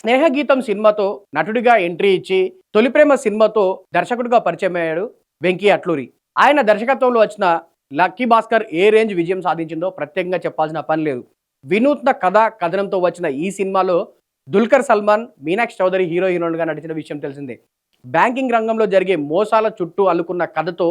స్నేహగీతం సినిమాతో నటుడిగా ఎంట్రీ ఇచ్చి తొలి ప్రేమ సినిమాతో దర్శకుడిగా పరిచయమయ్యాడు వెంకీ అట్లూరి. ఆయన దర్శకత్వంలో వచ్చిన లక్కీ భాస్కర్ ఏ రేంజ్ విజయం సాధించిందో ప్రత్యేకంగా చెప్పాల్సిన పని లేదు. వినూత్న కథ కథనంతో వచ్చిన ఈ సినిమాలో దుల్కర్ సల్మాన్ మీనాక్షి చౌదరి హీరో హీరోయిన్గా నటించిన విషయం తెలిసిందే. బ్యాంకింగ్ రంగంలో జరిగే మోసాల చుట్టూ అల్లుకున్న కథతో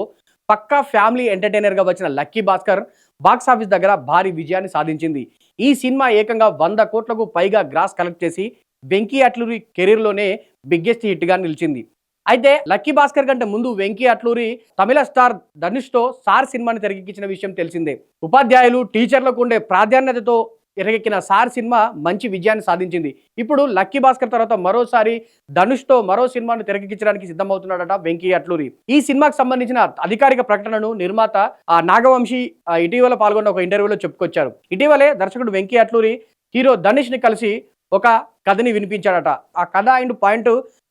పక్కా ఫ్యామిలీ ఎంటర్టైనర్గా వచ్చిన లక్కీ భాస్కర్ బాక్స్ ఆఫీస్ దగ్గర భారీ విజయాన్ని సాధించింది. ఈ సినిమా ఏకంగా వంద కోట్లకు పైగా గ్రాస్ కలెక్ట్ చేసి వెంకీ అట్లూరి కెరీర్లోనే బిగ్గెస్ట్ హిట్గా నిలిచింది. అయితే లక్కీ భాస్కర్ కంటే ముందు వెంకీ అట్లూరి తమిళ స్టార్ ధనుష్తో సార్ సినిమాని తెరకెక్కించిన విషయం తెలిసిందే. ఉపాధ్యాయులు టీచర్లకు ఉండే ప్రాధాన్యతతో తెరకెక్కిన సార్ సినిమా మంచి విజయాన్ని సాధించింది. ఇప్పుడు లక్కీ భాస్కర్ తర్వాత మరోసారి ధనుష్తో మరో సినిమాను తెరకెక్కించడానికి సిద్ధమవుతున్నాడట వెంకీ అట్లూరి. ఈ సినిమాకు సంబంధించిన అధికారిక ప్రకటనను నిర్మాత ఆ, నాగవంశీ ఇటీవల పాల్గొన్న ఒక ఇంటర్వ్యూలో చెప్పుకొచ్చారు. ఇటీవలే దర్శకుడు వెంకీ అట్లూరి హీరో ధనుష్ని కలిసి ఒక కథని వినిపించాడట. ఆ కథ అండ్ పాయింట్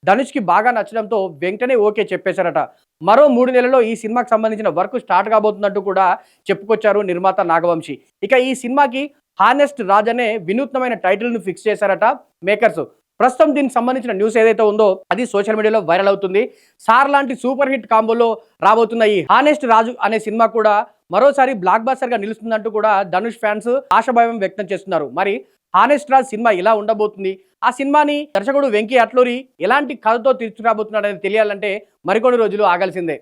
ధనుష్కి బాగా నచ్చడంతో వెంటనే ఓకే చెప్పేశారట. మరో మూడు నెలల్లో ఈ సినిమాకి సంబంధించిన వర్క్ స్టార్ట్ కాబోతున్నట్టు కూడా చెప్పుకొచ్చారు నిర్మాత నాగవంశి. ఇక ఈ సినిమాకి హానెస్ట్ రాజ్ అనే వినూత్నమైన టైటిల్ను ఫిక్స్ చేశారట మేకర్స్. ప్రస్తుతం దీనికి సంబంధించిన న్యూస్ ఏదైతే ఉందో అది సోషల్ మీడియాలో వైరల్ అవుతుంది. సార్ లాంటి సూపర్ హిట్ కాంబోలో రాబోతున్న ఈ హానెస్ట్ రాజు అనే సినిమా కూడా మరోసారి బ్లాక్ బాస్టర్గా నిలుస్తుందంటూ కూడా ధనుష్ ఫ్యాన్స్ ఆశాభావం వ్యక్తం చేస్తున్నారు. మరి హానెస్ట్ రాజ్ సినిమా ఇలా ఉండబోతుంది. ఆ సినిమాని దర్శకుడు వెంకీ అట్లూరి ఎలాంటి కథతో తీసుకురాబోతున్నాడని తెలియాలంటే మరికొన్ని రోజులు ఆగాల్సిందే.